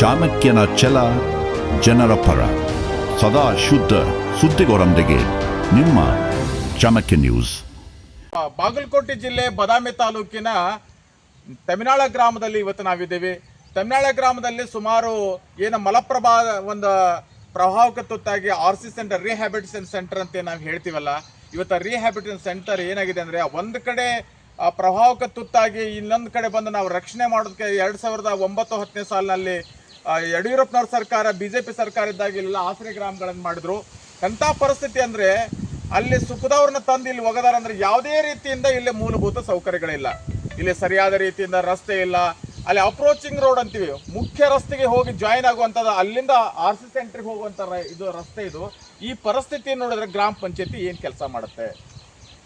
ಚಾಣಕ್ಯನ ಛಲ ಜನರ ಪರ. ಸದಾ ಶುದ್ಧ ಸುದ್ದಿಗೋರೊಂದಿಗೆ ನಿಮ್ಮ ಚಾಣಕ್ಯ ನ್ಯೂಸ್. ಬಾಗಲಕೋಟೆ ಜಿಲ್ಲೆ ಬದಾಮಿ ತಾಲೂಕಿನ ತಮಿನಾಳ ಗ್ರಾಮದಲ್ಲಿ ಇವತ್ತು ನಾವಿದ್ದೇವೆ. ತಮಿನಾಳ ಗ್ರಾಮದಲ್ಲಿ ಸುಮಾರು ಏನು ಮಲಪ್ರಭಾ ಒಂದು ಪ್ರವಾಹಕ್ಕೆ ತುತ್ತಾಗಿ R C centre rehabilitation centre ಅಂತ ನಾವು ಹೇಳ್ತೀವಲ್ಲ, ಇವತ್ತು ರಿಹ್ಯಾಬಿಟೇಷನ್ ಸೆಂಟರ್ ಏನಾಗಿದೆ ಅಂದರೆ ಒಂದು ಕಡೆ ಪ್ರಭಾವಕ್ಕೆ ತುತ್ತಾಗಿ ಇನ್ನೊಂದು ಕಡೆ ಬಂದು ನಾವು ರಕ್ಷಣೆ ಮಾಡೋದಕ್ಕೆ ಎರಡು ಸಾವಿರದ ಒಂಬತ್ತು ಹತ್ತನೇ ಸಾಲಿನಲ್ಲಿ ಯಡಿಯೂರಪ್ಪನವ್ರ ಸರ್ಕಾರ ಬಿ ಜೆ ಪಿ ಸರ್ಕಾರ ಇದ್ದಾಗಿಲ್ಲ ಆಸರೆ ಗ್ರಾಮಗಳನ್ನು ಮಾಡಿದ್ರು. ಎಂಥ ಪರಿಸ್ಥಿತಿ ಅಂದರೆ ಅಲ್ಲಿ ಸುಖದವ್ರನ್ನ ತಂದು ಇಲ್ಲಿ ಒಗದಾರ ಅಂದ್ರೆ ಯಾವುದೇ ರೀತಿಯಿಂದ ಇಲ್ಲಿ ಮೂಲಭೂತ ಸೌಕರ್ಯಗಳಿಲ್ಲ. ಇಲ್ಲಿ ಸರಿಯಾದ ರೀತಿಯಿಂದ ರಸ್ತೆ ಇಲ್ಲ. ಅಲ್ಲಿ ಅಪ್ರೋಚಿಂಗ್ ರೋಡ್ ಅಂತೀವಿ. ಮುಖ್ಯ ರಸ್ತೆಗೆ ಹೋಗಿ ಜಾಯಿನ್ ಆಗುವಂಥದ್ದು ಅಲ್ಲಿಂದ ಆರ್ ಸಿ ಸೆಂಟ್ರಿಗೆ ಹೋಗುವಂಥ ಇದು ರಸ್ತೆ ಇದು. ಈ ಪರಿಸ್ಥಿತಿ ನೋಡಿದ್ರೆ ಗ್ರಾಮ ಪಂಚಾಯತಿ ಏನು ಕೆಲಸ ಮಾಡುತ್ತೆ?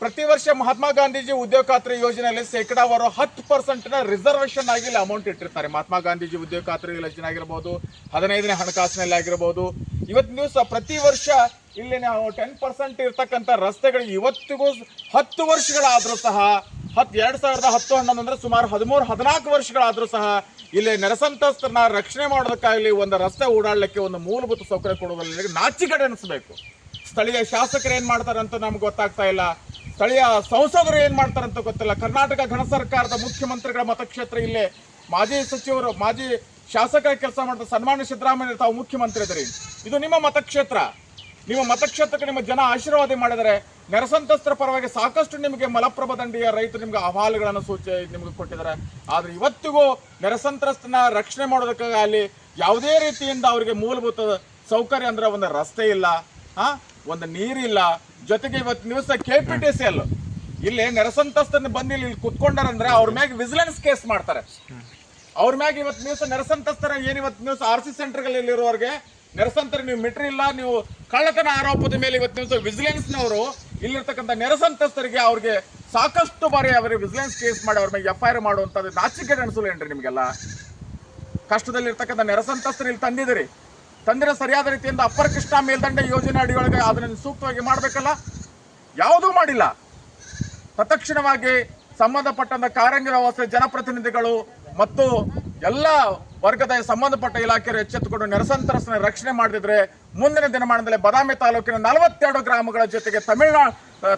ಪ್ರತಿ ವರ್ಷ ಮಹಾತ್ಮ ಗಾಂಧೀಜಿ ಉದ್ಯೋಗ ಖಾತ್ರಿ ಯೋಜನೆಯಲ್ಲಿ ಶೇಕಡಾವಾರು ಹತ್ತು ಪರ್ಸೆಂಟ್ನ ರಿಸರ್ವೇಷನ್ ಆಗಿ ಇಲ್ಲಿ ಅಮೌಂಟ್ ಇಟ್ಟಿರ್ತಾರೆ. ಮಹಾತ್ಮ ಗಾಂಧೀಜಿ ಉದ್ಯೋಗ ಖಾತ್ರಿ ಯೋಜನೆ ಆಗಿರ್ಬೋದು, ಹದಿನೈದನೇ ಹಣಕಾಸಿನಲ್ಲಿ ಆಗಿರ್ಬೋದು. ಇವತ್ತಿನ ದಿವಸ ಪ್ರತಿ ವರ್ಷ ಇಲ್ಲಿ ನಾವು ಟೆನ್ ಪರ್ಸೆಂಟ್ ಇರ್ತಕ್ಕಂಥ ರಸ್ತೆಗಳಿಗೆ ಇವತ್ತಿಗೂ ಹತ್ತು ವರ್ಷಗಳಾದರೂ ಸಹ, ಹತ್ತು, ಎರಡು ಸಾವಿರದ ಹತ್ತು ಹನ್ನೊಂದು ಅಂದ್ರೆ ಸುಮಾರು ಹದಿಮೂರು, ಹದಿನಾಲ್ಕು ವರ್ಷಗಳಾದರೂ ಸಹ ಇಲ್ಲಿ ನೆರೆಸಂತಸ್ತರನ್ನ ರಕ್ಷಣೆ ಮಾಡೋದಕ್ಕಾಗಲಿ ಒಂದು ರಸ್ತೆ ಓಡಾಡಲಿಕ್ಕೆ ಒಂದು ಮೂಲಭೂತ ಸೌಕರ್ಯ ಕೊಡುವಲ್ಲಿ ನಾಚಿಕಡೆ ಅನಿಸ್ಬೇಕು ಸ್ಥಳೀಯ ಶಾಸಕರು ಏನು ಮಾಡ್ತಾರೆ ಅಂತ ನಮ್ಗೆ ಗೊತ್ತಾಗ್ತಾ ಇಲ್ಲ. ಸ್ಥಳೀಯ ಸಂಸದರು ಏನು ಅಂತ ಗೊತ್ತಿಲ್ಲ. ಕರ್ನಾಟಕ ಗಣ ಸರ್ಕಾರದ ಮುಖ್ಯಮಂತ್ರಿಗಳ ಮತಕ್ಷೇತ್ರ ಇಲ್ಲೇ ಮಾಜಿ ಸಚಿವರು, ಮಾಜಿ ಶಾಸಕ ಕೆಲಸ ಮಾಡಿದ ಸನ್ಮಾನ್ಯ ಸಿದ್ದರಾಮಯ್ಯ ತಾವು ಮುಖ್ಯಮಂತ್ರಿ ಇದ್ರಿ ಇದು ನಿಮ್ಮ ಮತಕ್ಷೇತ್ರ. ನಿಮ್ಮ ಮತಕ್ಷೇತ್ರಕ್ಕೆ ನಿಮ್ಮ ಜನ ಆಶೀರ್ವಾದ ಮಾಡಿದರೆ ನೆರೆಸಂತಸ್ತರ ಪರವಾಗಿ ಸಾಕಷ್ಟು ನಿಮಗೆ ಮಲಪ್ರಭಾ ದಂಡಿಯ ರೈತರು ನಿಮ್ಗೆ ಅಹವಾಲುಗಳನ್ನು ಸೂಚಿ, ನಿಮಗೆ ಕೊಟ್ಟಿದ್ದಾರೆ. ಆದ್ರೆ ಇವತ್ತಿಗೂ ನೆರಸಂತ್ರಸ್ತನ ರಕ್ಷಣೆ ಮಾಡೋದಕ್ಕಾಗಿ ಅಲ್ಲಿ ಯಾವುದೇ ರೀತಿಯಿಂದ ಅವರಿಗೆ ಮೂಲಭೂತ ಸೌಕರ್ಯ ಅಂದ್ರೆ ಒಂದು ರಸ್ತೆ ಇಲ್ಲ ಒಂದು ನೀರಿಲ್ಲ ಜೊತೆಗೆ ಇವತ್ತು news K P T C L ಇಲ್ಲಿ ನೆರೆಸಂತಸ್ತನ ಬಂದು ಇಲ್ಲಿ ಕುತ್ಕೊಂಡಾರಂದ್ರೆ ಅವ್ರ ಮ್ಯಾಗ ವಿಜಿಲೆನ್ಸ್ ಕೇಸ್ ಮಾಡ್ತಾರೆ. ಅವ್ರ ಮ್ಯಾಗ ಇವತ್ತು ನ್ಯೂಸ್ ನೆರೆಸಂತಸ್ತರ ಏನು ಇವತ್ತು ದಿವಸ ಆರ್ ಸಿ ಸೆಂಟರ್ಗಳಲ್ಲಿ ಇರುವವರಿಗೆ ನೆರೆಸಂತರ ನೀವು ಮಿಟ್ರಿ ಇಲ್ಲ, ನೀವು ಕಳ್ಳತನ ಆರೋಪದ ಮೇಲೆ ಇವತ್ತು ನ್ಯೂಸ್ ವಿಜಿಲೆನ್ಸ್ನವರು ಇಲ್ಲಿರ್ತಕ್ಕಂಥ ನೆರಸಂತಸ್ತರಿಗೆ ಅವ್ರಿಗೆ ಸಾಕಷ್ಟು ಬಾರಿ ಅವರಿಗೆ ವಿಜಿಲೆನ್ಸ್ ಕೇಸ್ ಮಾಡಿ ಅವ್ರ ಮೇಲೆ ಎಫ್ ಐ ಆರ್ ಮಾಡುವಂಥದ್ದು ನಾಚಿಕೆ ಅನಿಸಲೇನ್ರಿ ನಿಮಗೆಲ್ಲ? ಕಷ್ಟದಲ್ಲಿರ್ತಕ್ಕಂಥ ನೆರಸಂತಸ್ತರು ಇಲ್ಲಿ ತಂದಿದ್ದೀರಿ. ತಂದಿರೋ ಸರಿಯಾದ ರೀತಿಯಿಂದ ಅಪ್ಪರ್ ಕೃಷ್ಣ ಮೇಲ್ದಂಡೆ ಯೋಜನೆ ಅಡಿಯೊಳಗೆ ಅದನ್ನು ಸೂಕ್ತವಾಗಿ ಮಾಡಬೇಕಲ್ಲ? ಯಾವುದೂ ಮಾಡಿಲ್ಲ. ತತ್ಕ್ಷಣವಾಗಿ ಸಂಬಂಧಪಟ್ಟಂತ ವ್ಯವಸ್ಥೆ ಜನಪ್ರತಿನಿಧಿಗಳು ಮತ್ತು ಎಲ್ಲ ವರ್ಗದ ಸಂಬಂಧಪಟ್ಟ ಇಲಾಖೆಯರು ಎಚ್ಚೆತ್ತುಕೊಂಡು ನೆರೆಸಂತ್ರಸ್ತನ ರಕ್ಷಣೆ ಮಾಡಿದ್ರೆ ಮುಂದಿನ ದಿನಮಾನದಲ್ಲಿ ಬದಾಮಿ ತಾಲೂಕಿನ ನಲವತ್ತೆರಡು ಗ್ರಾಮಗಳ ಜೊತೆಗೆ ತಮಿಳುನಾಡು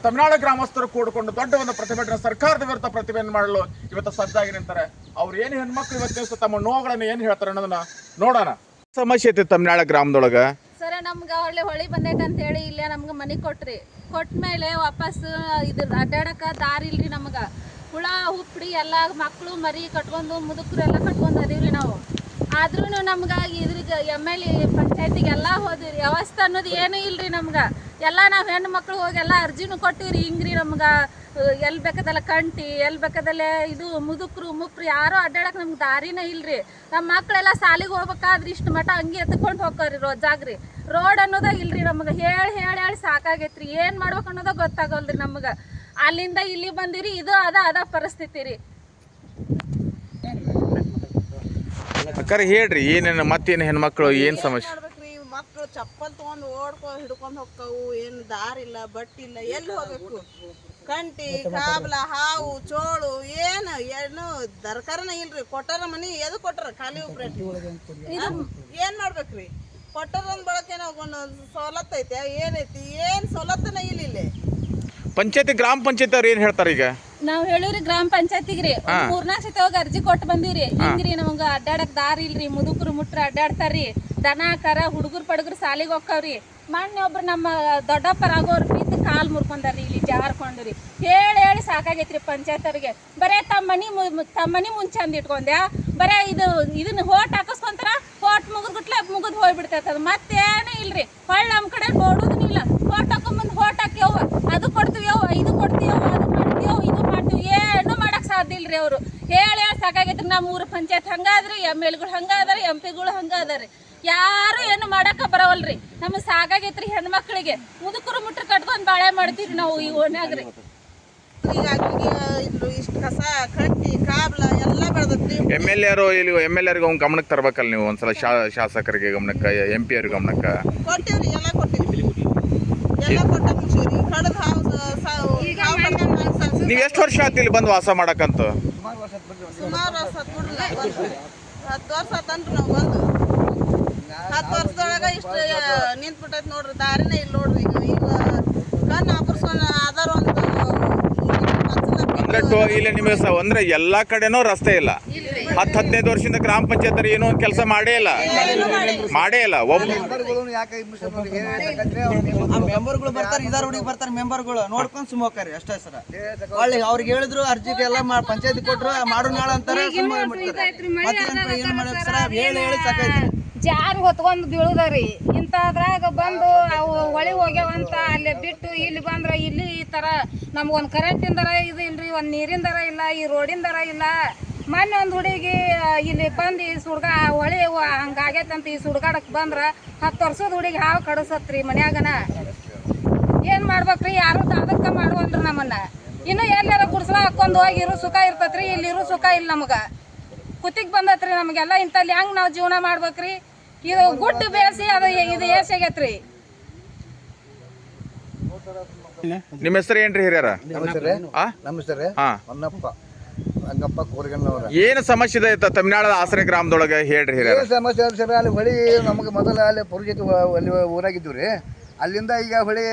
ತಮಿಳುನಾಡು ಗ್ರಾಮಸ್ಥರು ಕೂಡಿಕೊಂಡು ದೊಡ್ಡ ಒಂದು ಪ್ರತಿಭಟನೆ ಸರ್ಕಾರದ ವಿರುದ್ಧ ಪ್ರತಿಭಟನೆ ಮಾಡಲು ಇವತ್ತು ಸಜ್ಜಾಗಿ ನಿಂತಾರೆ. ಅವ್ರು ಏನು ಹೆಣ್ಮಕ್ಳು ಇವತ್ತು ತಮ್ಮ ನೋವುಗಳನ್ನು ಏನು ಹೇಳ್ತಾರೆ ಅನ್ನೋದನ್ನ ನೋಡೋಣ. ಸಮಸ್ಯೆ ಐತಿ ತಮಿಳ್ನಾಡ ಗ್ರಾಮದೊಳಗ? ಸರ, ನಮ್ಗ ಹೊಳ್ಳಿ ಹೊಳಿ ಬಂದೈತೆ ಅಂತ ಹೇಳಿ ಇಲ್ಲೇ ನಮ್ಗೆ ಮನೆ ಕೊಟ್ರಿ. ಕೊಟ್ಟ ಮೇಲೆ ವಾಪಸ್, ಇದು ಅಡ್ಡಾಡಕ ದಾರಿ ಇಲ್ರಿ ನಮ್ಗ. ಹುಳ ಹುಪ್ಪಡಿ ಎಲ್ಲ ಮಕ್ಕಳು ಮರಿ ಕಟ್ಕೊಂಡು, ಮುದುಕರು ಎಲ್ಲ ಕಟ್ಕೊಂಡು ಅದೀವ್ರಿ ನಾವು. ಆದ್ರೂ ನಮ್ಗೆ ಇದ್ರಿಗೆ ಎಂ ಎಲ್ ಎ ಪಂಚಾಯತಿಗೆ ಎಲ್ಲ ಹೋದಿವಿ ವ್ಯವಸ್ಥೆ ಅನ್ನೋದು ಏನೂ ಇಲ್ರಿ ನಮ್ಗೆ. ಎಲ್ಲ ನಾವು ಹೆಣ್ಣು ಮಕ್ಳು ಹೋಗಿ ಎಲ್ಲ ಅರ್ಜಿನೂ ಕೊಟ್ಟಿವ್ರಿ. ಹಿಂಗ್ರಿ ನಮ್ಗೆ ಎಲ್ಲಿ ಬೇಕಾದಲ್ಲ ಕಂಟಿ ಎಲ್ಲಿ ಬೇಕಾದಲ್ಲೇ ಇದು ಮುದುಕರು ಮುಕ್ರು ಯಾರೋ ಅಡ್ಡಾಡಕ್ಕೆ ನಮ್ಗೆ ದಾರಿನೇ ಇಲ್ರಿ. ನಮ್ಮ ಮಕ್ಕಳೆಲ್ಲ ಸಾಲಿಗೆ ಹೋಗ್ಬೇಕಾದ್ರೆ ಇಷ್ಟು ಮಠ ಹಂಗೆ ಎತ್ಕೊಂಡು ರೋ ಜಾಗ್ರಿ. ರೋಡ್ ಅನ್ನೋದೇ ಇಲ್ರಿ ನಮ್ಗೆ. ಹೇಳಿ ಹೇಳಿ ಹೇಳಿ ಸಾಕಾಗೈತ್ರಿ. ಏನು ಮಾಡ್ಬೇಕು ಅನ್ನೋದ ಗೊತ್ತಾಗಲ್ರಿ ನಮ್ಗೆ. ಅಲ್ಲಿಂದ ಇಲ್ಲಿ ಬಂದಿರಿ ಇದು ಅದ ಅದ ಪರಿಸ್ಥಿತಿ ರೀ. ಅಕ್ಕಾರ ಹೇಳ್ರಿ ಏನೇನು ಮತ್ತೇನು ಹೆಣ್ಮಕ್ಳು ಏನು ಸಮಸ್ಯೆ? ಮಾಡ್ಬೇಕ್ರಿ? ಮಕ್ಕಳು ಚಪ್ಪಲ್ ತಗೊಂಡು ಓಡ್ಕೊ ಹಿಡ್ಕೊಂಡು ಹೋಗ್ತಾವು. ಏನು ದಾರಿ ಇಲ್ಲ ಬಟ್ಟಿ ಇಲ್ಲ ಎಲ್ಲಿ ಹೋಗ್ಬೇಕು? ಕಂಟಿ ಕಾಬ್ಲ ಹಾವು ಚೋಳು ಏನು ಏನು ದರ್ಕಾರನ ಇಲ್ರಿ ಕೊಟ್ಟಾರ ಮನಿ ಎದು ಕೊಟ್ಟಾರ ಖಾಲಿ ಉಪ್ರೇಟ್? ಏನ್ ಮಾಡ್ಬೇಕ್ರಿ? ಕೊಟ್ಟಾರ ಒಂದ್ ಬಳಕೆ ಒಂದು ಸವಲತ್ತು ಐತೆ ಏನೈತಿ ಏನ್ ಸವಲತ್ತನ ಇಲ್ಲ ಇಲ್ಲಿ. ಪಂಚಾಯತಿ ಗ್ರಾಮ ಪಂಚಾಯತ್ ಅವ್ರು ಏನ್ ಹೇಳ್ತಾರೆ ಈಗ? ನಾವ್ ಹೇಳಿವ್ರಿ ಗ್ರಾಮ ಪಂಚಾಯತಿಗೆ ರೀ ಮೂರ್ನಾಲ್ಕು ಸತಿ ಹೋಗಿ ಅರ್ಜಿ ಕೊಟ್ಟು ಬಂದಿರಿ ಹಿಂಗ್ರಿ ನಮ್ಗ ಅಡ್ಡಾಡಕ್ ದಾರಿ ಇಲ್ರಿ ಮುದುಕರು ಮುಟ್ರ ಅಡ್ಡಾಡ್ತಾರ್ರಿ. ದನ ಕರ ಹುಡುಗರು ಪಡುಗರು ಸಾಲಿಗೆ ಹೋಗ್ತಾವ್ರಿ ಮೊನ್ನೆ ಒಬ್ರು ನಮ್ಮ ದೊಡ್ಡಪ್ಪರಾಗೋರು ಬಿದ್ದು ಕಾಲ್ ಮುರ್ಕೊಂಡಾರ್ರಿ ಇಲ್ಲಿ. ಜಾರ್ಕೊಂಡ್ರಿ ಹೇಳಿ ಹೇಳಿ ಸಾಕಾಗೈತ್ರಿ ಪಂಚಾಯತ್ ಅವ್ರಿಗೆ ಬರೇ ತಮ್ಮ ಮನೆ ತಮ್ಮ ಮನೆ ಮುಂಚೆ ಅಂದ್ ಇಟ್ಕೊಂಡ್ಯಾ? ಬರೇ ಇದು, ಇದನ್ನ ಹೋಟ್ ಹಾಕಿಸ್ಕೊಂತಾರ? ಹೋಟ್ ಮುಗಿದ್ಬಿಟ್ಲೆ ಮುಗಿದ್ ಹೋಗ್ಬಿಡ್ತೈತೆ ಅದು. ಮತ್ತೇನು ಇಲ್ರಿ. ಹೊಳ್ಳಿ ನಮ್ಮ ಕಡೆ ನೋಡೋದನ್ನ ಇಲ್ಲ. ಹೋಟ್ ಹಾಕೊಂಬಂದು ಹೋಟ್ ಹಾಕ್ಯವ. ಅದು ಕೊಡ್ತೀವೋ ಇದು ಕೊಡ್ತೀವೋ ಅದು ಮಾಡ್ತೀವೋ ಇದು ಮಾಡ್ತೀವಿ ಏನು ಮಾಡಕ್ ಸಾಧ್ಯ ಇಲ್ರಿ ಅವರು. ಹೇಳಿ ಹೇಳಿ ಸಾಕಾಗೈತ್ರಿ. ನಮ್ಮ ಊರು ಪಂಚಾಯತ್ ಹಂಗಾದ್ರಿ, ಎಂ ಎಲ್ಗಳು ಹಂಗಾದ್ರಿ, ಎಂ ಪಿಗಳು ಹಂಗಾದಾರಿ. ಯಾರು ಏನು ಮಾಡಕ ಬರವಲ್ರಿ? ನಮಗೆ ಸಾಕಾಗೈತ್ರಿ ಹೆಣ್ಮಕ್ಳಿಗೆ. ಮುದುಕರು ಮುಟ್ರ ಕಟ್ಕೊಂಡ್ ಬಾಳೆ ಮಾಡ್ತೀವಿ ನಾವು ಈ ಓಣ್ಯಾಗ್ರಿ. ಈಗ ಇದ್ರು ಇಷ್ಟು ಕಸ ಕಟ್ಟಿ ಕಾಬ್ಲ ಎಲ್ಲ ಬೆಳೆದತ್ರಿ. ಎಂ ಎಲ್ ಎರು ಇಲ್ಲಿ ಎಂ ಎಲ್ ಎರ್ಗೆ ಅವ್ನ ಗಮನಕ್ಕೆ ತರ್ಬೇಕಲ್ಲ ನೀವು ಒಂದ್ಸಲ ಶಾ ಶಾಸಕರಿಗೆ ಗಮನಕ್ಕೆ ಎಂ ಪಿ ಅವ್ರಿಗೆ ಗಮನಕ್ಕೆ? ಕೊಟ್ಟೇವ್ರಿ ಎಲ್ಲ ಕೊಟ್ಟೇವ್ರಿ. ಎಲ್ಲ ಕೊಟ್ಟ ಮುಗಿಸಿವ್ರಿ ಕಡದ ಹಾವು ನೀವು ಎಷ್ಟು ವರ್ಷ ಆಯ್ತು ಇಲ್ಲಿ ಬಂದು ವಾಸ ಮಾಡಕ್ಕಂತ ಸುಮಾರು ವರ್ಷ. ಹತ್ತು ವರ್ಷ ಆತನ್ರಿ ನಾವು ಬಂದು. ಹತ್ತು ವರ್ಷದೊಳಗ ಇಷ್ಟು ನಿಂತ್ಬಿಟ್ಟೈತಿ ನೋಡ್ರಿ. ದಾರಿನೇ ಇಲ್ಲ ನೋಡ್ರಿ. ಈಗ ಈಗ ಕಣ್ಣು ಆಪರ್ಸ್ಕೊಂಡ್ ಆಧಾರ ಒಂದು ಅಂದ್ರೆ ಟೋ ಇಲ್ಲಿ ನಿಮಗೆ ಸ ಅಂದ್ರೆ ಎಲ್ಲಾ ಕಡೆನೂ ರಸ್ತೆ ಇಲ್ಲ. ಹತ್ತು ಹದಿನೈದು ವರ್ಷದಿಂದ ಗ್ರಾಮ ಪಂಚಾಯತ್ ಏನೋ ಒಂದು ಕೆಲಸ ಮಾಡೇ ಇಲ್ಲ. ಮಾಡೇ ಇಲ್ಲ. ಒಬ್ಬ ಆ ಮೆಂಬರ್ಗಳು ಬರ್ತಾರೆ ಇದಾರ ಹುಡುಗಿ ಬರ್ತಾರೆ ಮೆಂಬರ್ಗಳು. ನೋಡ್ಕೊಂಡ್ ಸುಮ್ಮ ಹೋಗ್ತಾರೆ ಅಷ್ಟೇ ಸರ. ಒಳ್ಳೆ ಅವ್ರಿಗೆ ಹೇಳಿದ್ರು ಅರ್ಜಿಗೆ ಎಲ್ಲ ಪಂಚಾಯತ್ ಕೊಟ್ರು ಮಾಡು ನಾಳ ಅಂತಾರೆ ಸುಮ್ಮ ಮಾಡ್ತಾರೆ? ಮತ್ತೆ ಏನ್ ಮಾಡ್ಬೇಕು ಸರ? ಹೇಳಿ ಹೇಳಿ ಸಾಕೈತಿ ಜಾರ್ ಹೊತ್ಕೊಂಡ್ ಬೀಳುದರಿ. ಇಂಥದ್ರಾಗ ಬಂದು ಅವು ಹೊಳಿ ಹೋಗ್ಯಾವಂತ, ಅಲ್ಲಿ ಬಿಟ್ಟು ಇಲ್ಲಿ ಬಂದ್ರ ಇಲ್ಲಿ ಈ ತರ ನಮ್ಗೊಂದು ಕರೆಂಟಿಂದರ ಇದು ಇಲ್ರಿ, ಒಂದ್ ನೀರಿಂದರ ಇಲ್ಲ, ಈ ರೋಡಿಂದರ ಇಲ್ಲ. ಮೊನ್ನೆ ಒಂದು ಹುಡುಗಿ ಇಲ್ಲಿ ಬಂದು ಈ ಸುಡ್ಗ ಹೊಳಿ ಅಂತ ಈ ಸುಡ್ಗಾಡಕ್ಕೆ ಬಂದ್ರ ಹತ್ತು ವರ್ಷದ ಹುಡುಗಿ ಹಾವು ಕಡಸತ್ರಿ ಮನ್ಯಾಗನ. ಏನು ಮಾಡ್ಬೇಕ್ರಿ, ಯಾರು ಸಾಧಕ ಮಾಡುವಲ್ರಿ ನಮ್ಮನ್ನ. ಇನ್ನು ಎಲ್ಲಾರ ಗುಡ್ಸ್ಲ ಹಾಕೊಂಡ್ ಹೋಗಿ ಇರು ಸುಖ ಇರ್ತೈತ್ರಿ, ಇಲ್ಲಿ ಇರು ಸುಖ ಇಲ್ಲ ನಮಗ. ಕುತ್ತಿಗೆ ಬಂದತ್ರಿ ನಮಗೆಲ್ಲ ಇಂಥಲ್ಲಿ ಹೆಂಗೆ ನಾವು ಜೀವನ ಮಾಡ್ಬೇಕ್ರಿ? ಇದು ಗುಟ್ಟು ಬೇಸಿ ಅದು ಇದು ಏಸಾಗೈತ್ರಿ. ನಿಮ್ಮ ಹೆಸರು ಏನ್ರಿ ಹಿರಿಯರ? ಆ? ನಮಸ್ತೆ ಹಾ. ಹೊನ್ನಪ್ಪ. ಏನು ಸಮಸ್ಯೆ ಇದೆ ತಮಿಳ್ನಾಡು ಆಸರೆ ಗ್ರಾಮದೊಳಗೆ ಹೇಳ್ರಿ ಹಿರಿಯರ. ಏನು ಸಮಸ್ಯೆ ಅಂದ್ರೆ ಸರ್ ಅಲ್ಲಿ ಹೊಳಿ ನಮಗೆ ಮೊದಲ ಅಲ್ಲಿ ಪುರುಜಿತ ಅಲ್ಲಿ ಊರಾಗಿದ್ದು ರೀ. ಅಲ್ಲಿಂದ ಈಗ ಹೊಳಿ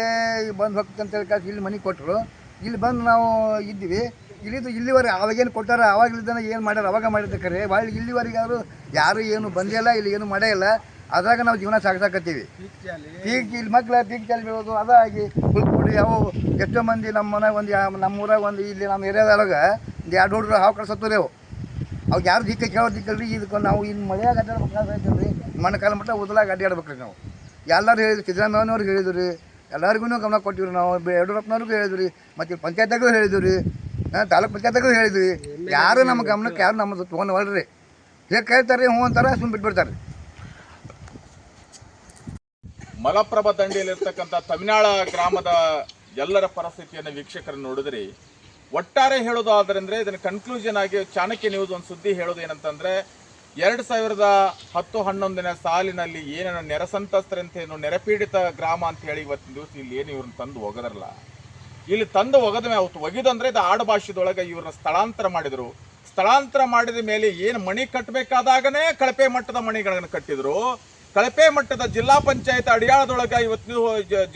ಬಂದು ಹೋಗ್ತಂತೇಳಿ ಕಾಸು ಇಲ್ಲಿ ಮನೆ ಕೊಟ್ಟರು ಇಲ್ಲಿ ಬಂದು ನಾವು ಇದ್ದೀವಿ. ಇಲ್ಲಿದ್ದು ಇಲ್ಲಿವರೆಗೆ ಅವಾಗೇನು ಕೊಟ್ಟಾರ ಅವಾಗಲಿದ್ದಾನೆ ಏನು ಮಾಡ್ಯಾರ, ಅವಾಗ ಮಾಡಿದ್ದಕ್ಕರೆ ಭಾಳ ಇಲ್ಲಿವರೆಗೆ ಅವರು ಯಾರು ಏನು ಬಂದಿಲ್ಲ, ಇಲ್ಲ ಏನು ಮಾಡೇ ಇಲ್ಲ. ಅದ್ರಾಗ ನಾವು ಜೀವನ ಸಾಗಿಸಾಕತ್ತೀವಿ. ಪೀಕ್ ಇಲ್ಲಿ ಮಕ್ಳು ಪೀಕ್ ಚಾಲಿ ಬೀಳೋದು, ಅದಾಗಿ ಹುಲ್ಕೊಡಿ ಅವು ಎಷ್ಟೋ ಮಂದಿ ನಮ್ಮ ಮನೆಗೆ ಒಂದು ನಮ್ಮ ಊರಾಗ ಒಂದು ಇಲ್ಲಿ ನಮ್ಮ ಏರಿಯಾದೊಳಗೆ ಒಂದು ಎರಡು ಹುಡುಗರು ಹಾವು ಕಳ್ಸತ್ತವ್ರಿ ಅವು. ಅವಾಗ ಯಾರು ದಿಕ್ಕ ಕೇಳೋ ದಿಕ್ಕಲ್ರಿ ಇದಕ್ಕೆ ನಾವು ಇನ್ನು ಮಳೆಯಾಗ ಮಣ್ಣು ಕಾಲು ಮಟ್ಟ ಉದಲಾಗ ಅಡ್ಡಾಡ್ಬೇಕ್ರಿ ನಾವು. ಎಲ್ಲರೂ ಹೇಳಿದ್ರು ಸಿದ್ದರಾಮಯ್ಯನವ್ರಿಗೆ ಹೇಳಿದ್ರು ರೀ. ಎಲ್ಲರಿಗೂ ಗಮನ ಕೊಟ್ಟಿವ್ರಿ ನಾವು ಯಡಿಯೂರಪ್ಪನವ್ರಿಗೂ ಹೇಳಿದ್ರಿ ರೀ. ಮತ್ತು ಪಂಚಾಯತ್ಗೂ ಹೇಳಿದ್ವಿ ರೀ. ತಾಲೂಕು ಹೇಳಿದ್ವಿ. ಯಾರು ನಮ್ಮ ಗಮನಕ್ಕೆ, ಯಾರು ನಮ್ಮದು ತೊಗೊಂಡವಲ್ರಿ? ಹೇಗೆ ಕೇಳ್ತಾರೆ ಹ್ಞೂ ಅಂತಾರೆ ಸುಮ್ಮನೆ ಬಿಟ್ಬಿಡ್ತಾರೆ ಮಲಪ್ರಭಾ ದಂಡೆಯಲ್ಲಿರ್ತಕ್ಕಂಥ ತಮಿನಾಳ ಗ್ರಾಮದ ಎಲ್ಲರ ಪರಿಸ್ಥಿತಿಯನ್ನು ವೀಕ್ಷಕರು ನೋಡಿದ್ರಿ. ಒಟ್ಟಾರೆ ಹೇಳೋದು ಆದ್ರಂದ್ರೆ, ಇದನ್ನ ಕನ್ಕ್ಲೂಷನ್ ಆಗಿ ಚಾಣಕ್ಯ ನ್ಯೂಸ್ ಒಂದು ಸುದ್ದಿ ಹೇಳೋದು ಏನಂತಂದ್ರೆ, ಎರಡು ಸಾವಿರದ ಹತ್ತು ಹನ್ನೊಂದನೇ ಸಾಲಿನಲ್ಲಿ ಏನೇನು ನೆರೆ ಸಂತ್ರಸ್ತರಂತೇನು ನೆರೆಪೀಡಿತ ಗ್ರಾಮ ಅಂತ ಹೇಳಿ ಇವತ್ತಿನ ದಿವಸ ಇಲ್ಲಿ ಏನು ಇವ್ರನ್ನ ತಂದು ಒಗದ್ರಲ್ಲ. ಇಲ್ಲಿ ತಂದು ಒಗದ ಮೇಲೆ ಅವತ್ತು ಒಗಿದಂದ್ರೆ ಇದು ಆಡು ಭಾಷೆದೊಳಗೆ ಇವ್ರನ್ನ ಸ್ಥಳಾಂತರ ಮಾಡಿದ್ರು. ಸ್ಥಳಾಂತರ ಮಾಡಿದ ಮೇಲೆ ಏನು ಮಣಿ ಕಟ್ಟಬೇಕಾದಾಗನೇ ಕಳಪೆ ಮಟ್ಟದ ಮಣಿಗಳನ್ನು ಕಟ್ಟಿದ್ರು. ಕಳಪೆ ಮಟ್ಟದ ಜಿಲ್ಲಾ ಪಂಚಾಯತ್ ಅಡಿಯಾಳದೊಳಗೆ ಇವತ್ತು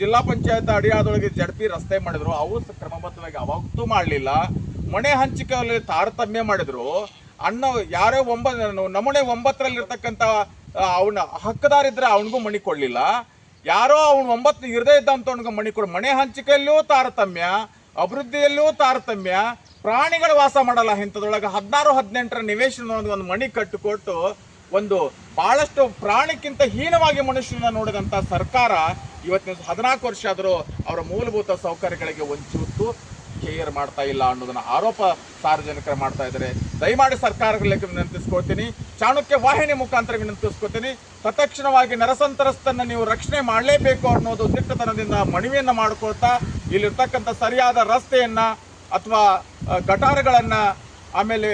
ಜಿಲ್ಲಾ ಪಂಚಾಯತ್ ಅಡಿಯಾಳದೊಳಗೆ ಜಡ್ಪಿ ರಸ್ತೆ ಮಾಡಿದ್ರು. ಅವು ಕ್ರಮಬದ್ಧವಾಗಿ ಅವತ್ತು ಮಾಡಲಿಲ್ಲ. ಮಣೆ ಹಂಚಿಕೆಯಲ್ಲಿ ತಾರತಮ್ಯ ಮಾಡಿದ್ರು. ಅಣ್ಣ ಯಾರೋ ಒಂಬ ನಮೂನೆ ಒಂಬತ್ತರಲ್ಲಿರ್ತಕ್ಕಂಥ ಅವನ ಹಕ್ಕದಾರಿದ್ರೆ ಅವನಿಗೂ ಮಣಿ ಕೊಡಲಿಲ್ಲ. ಯಾರೋ ಅವನು ಒಂಬತ್ತು ಇರದೇ ಇದ್ದಂಥವ್ನಿಗೆ ಮಣಿ ಕೊಡು. ಮನೆ ಹಂಚಿಕೆಯಲ್ಲೂ ತಾರತಮ್ಯ, ಅಭಿವೃದ್ಧಿಯಲ್ಲೂ ತಾರತಮ್ಯ, ಪ್ರಾಣಿಗಳು ವಾಸ ಮಾಡಲ್ಲ. ಇಂಥದ್ರೊಳಗೆ ಹದಿನಾರು, ಹದಿನೆಂಟರ ನಿವೇಶನದೊಳಗೆ ಒಂದು ಮಣಿ ಕಟ್ಟಿಕೊಟ್ಟು ಒಂದು ಬಹಳಷ್ಟು ಪ್ರಾಣಿಕ್ಕಿಂತ ಹೀನವಾಗಿ ಮನುಷ್ಯನ ನೋಡಿದಂಥ ಸರ್ಕಾರ ಇವತ್ತಿನ ಹದಿನಾಲ್ಕು ವರ್ಷ ಆದರೂ ಅವರ ಮೂಲಭೂತ ಸೌಕರ್ಯಗಳಿಗೆ ಒಂಚೂತ್ತು ಕೇರ್ ಮಾಡ್ತಾ ಇಲ್ಲ ಅನ್ನೋದನ್ನ ಆರೋಪ ಸಾರ್ವಜನಿಕರು ಮಾಡ್ತಾ ಇದ್ದಾರೆ. ದಯಮಾಡಿ ಸರ್ಕಾರಗಳಿಗೆ ವಿನಂತಿಸ್ಕೊಳ್ತೀನಿ ಚಾಣಕ್ಯ ವಾಹಿನಿ ಮುಖಾಂತರ ವಿನಂತಿಸ್ಕೊಳ್ತೀನಿ ತತ್ಕ್ಷಣವಾಗಿ ನರಸಂತ್ರಸ್ತನ್ನ ನೀವು ರಕ್ಷಣೆ ಮಾಡಲೇಬೇಕು ಅನ್ನೋದು ದಿಟ್ಟತನದಿಂದ ಮನವಿಯನ್ನ ಮಾಡ್ಕೊಳ್ತಾ ಇಲ್ಲಿರ್ತಕ್ಕಂಥ ಸರಿಯಾದ ರಸ್ತೆಯನ್ನ ಅಥವಾ ಗಟಾರಗಳನ್ನ, ಆಮೇಲೆ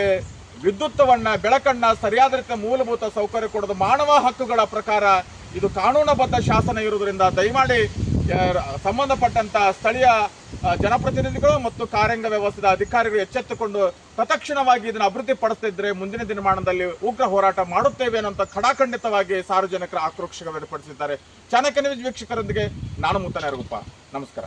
ವಿದ್ಯುತ್ವನ್ನ ಬೆಳಕನ್ನ ಸರಿಯಾದ ರೀತಿಯ ಮೂಲಭೂತ ಸೌಕರ್ಯ ಕೊಡೋದು ಮಾನವ ಹಕ್ಕುಗಳ ಪ್ರಕಾರ ಇದು ಕಾನೂನುಬದ್ಧ ಶಾಸನ ಇರುವುದರಿಂದ ದಯಮಾಡಿ ಸಂಬಂಧಪಟ್ಟಂತ ಸ್ಥಳೀಯ ಜನಪ್ರತಿನಿಧಿಗಳು ಮತ್ತು ಕಾರ್ಯಾಂಗ ವ್ಯವಸ್ಥೆದ ಅಧಿಕಾರಿಗಳು ಎಚ್ಚೆತ್ತುಕೊಂಡು ತತ್ಕ್ಷಣವಾಗಿ ಇದನ್ನು ಅಭಿವೃದ್ಧಿ ಪಡಿಸ್ತಿದ್ರೆ ಮುಂದಿನ ದಿನಮಾನದಲ್ಲಿ ಉಗ್ರ ಹೋರಾಟ ಮಾಡುತ್ತೇವೆ ಅನ್ನೋಂಥ ಖಡಾಖಂಡಿತವಾಗಿ ಸಾರ್ವಜನಿಕರ ಆಕ್ರೋಶ ವ್ಯಕ್ತಪಡಿಸಿದ್ದಾರೆ. ಚಾಣಕ್ಯ ನ್ಯೂಸ್ ವೀಕ್ಷಕರೊಂದಿಗೆ ನಾನು ಮುತ್ತನ ನಮಸ್ಕಾರ.